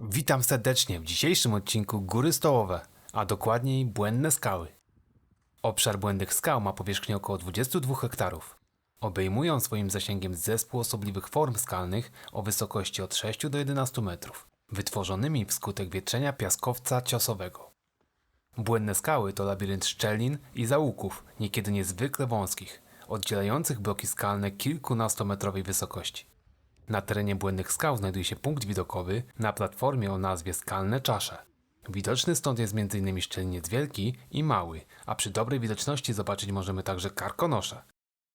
Witam serdecznie w dzisiejszym odcinku Góry Stołowe, a dokładniej Błędne Skały. Obszar Błędnych Skał ma powierzchnię około 22 hektarów. Obejmują swoim zasięgiem zespół osobliwych form skalnych o wysokości od 6 do 11 metrów, wytworzonymi wskutek wietrzenia piaskowca ciosowego. Błędne skały to labirynt szczelin i zaułków, niekiedy niezwykle wąskich, oddzielających bloki skalne kilkunastometrowej wysokości. Na terenie Błędnych Skał znajduje się punkt widokowy na platformie o nazwie Skalne Czasze. Widoczny stąd jest m.in. Szczeliniec Wielki i Mały, a przy dobrej widoczności zobaczyć możemy także Karkonosze.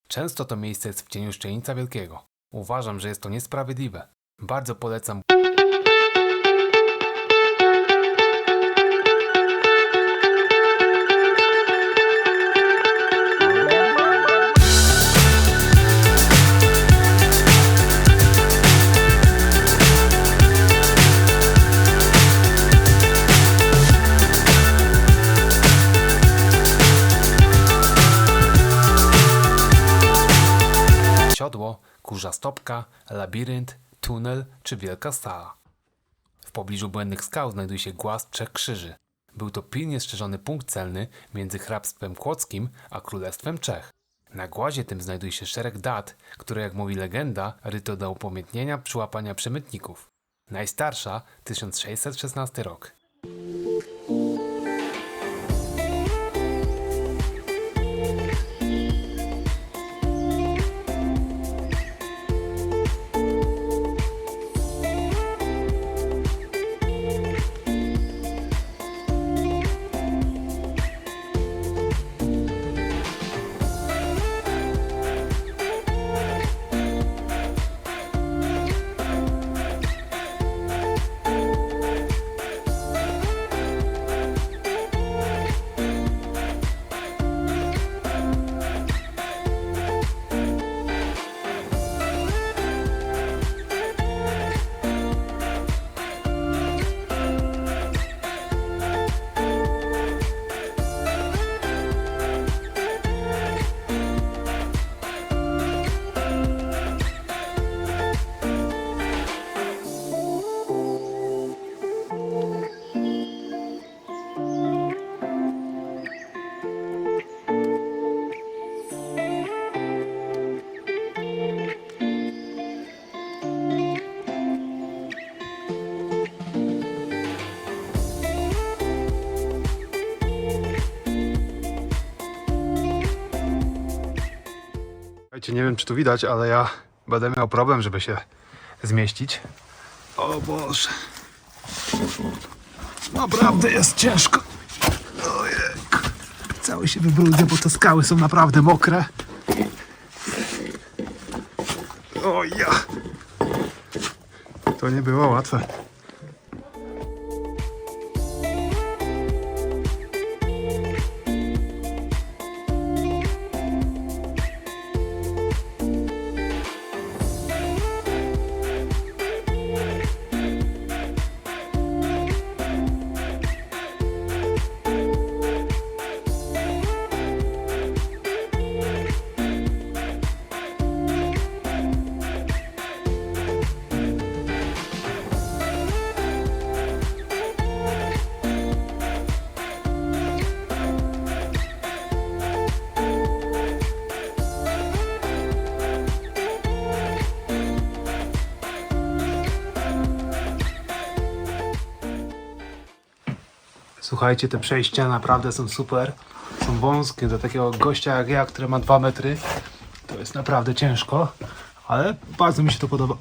Często to miejsce jest w cieniu Szczelińca Wielkiego. Uważam, że jest to niesprawiedliwe. Bardzo polecam kurza stopka, labirynt, tunel czy wielka sala. W pobliżu błędnych skał znajduje się głaz trzech krzyży. Był to pilnie strzeżony punkt celny między hrabstwem kłodzkim a królestwem Czech. Na głazie tym znajduje się szereg dat, które jak mówi legenda, ryto do upamiętnienia przyłapania przemytników. Najstarsza 1616 rok. Słuchajcie, nie wiem czy tu widać, ale ja będę miał problem, żeby się zmieścić. O Boże. Naprawdę jest ciężko. Cały się wybrudzę, bo te skały są naprawdę mokre. O ja. To nie było łatwe. Słuchajcie, te przejścia naprawdę są super. Są wąskie dla takiego gościa jak ja, który ma 2 metry. To jest naprawdę ciężko, ale bardzo mi się to podoba.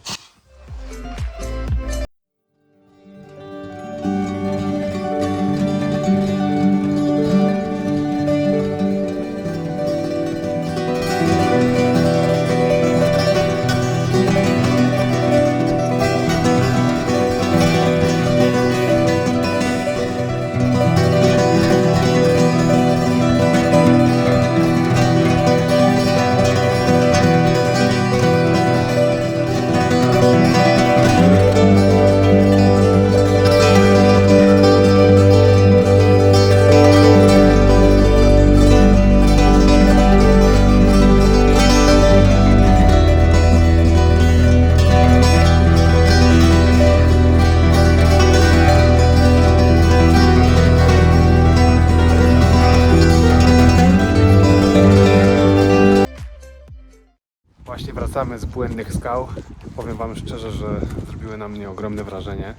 Błędnych skał. Powiem Wam szczerze, że zrobiły na mnie ogromne wrażenie.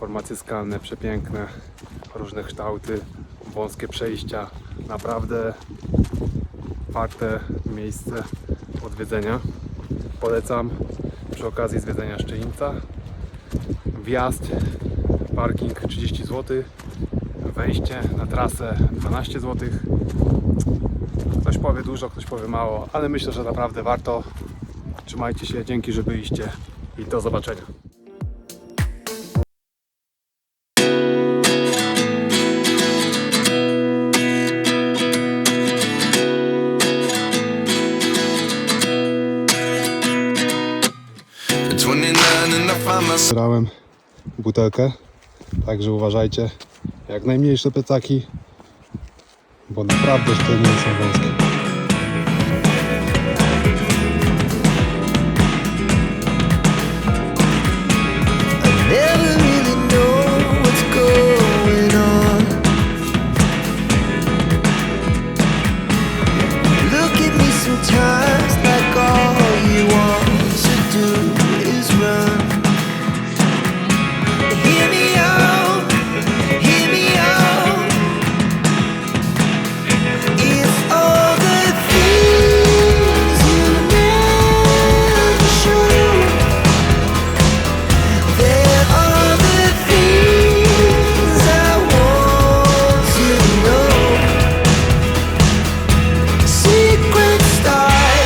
Formacje skalne, przepiękne, różne kształty, wąskie przejścia. Naprawdę warte miejsce odwiedzenia. Polecam przy okazji zwiedzenia Szczelińca. Wjazd, parking 30 zł, wejście na trasę 12 zł. Ktoś powie dużo, ktoś powie mało, ale myślę, że naprawdę warto. Trzymajcie się, dzięki, że byliście i do zobaczenia. At 29 and I find myself Brałem butelkę, także uważajcie. Jak najmniejsze plecaki, bo naprawdę sztywne są wąskie.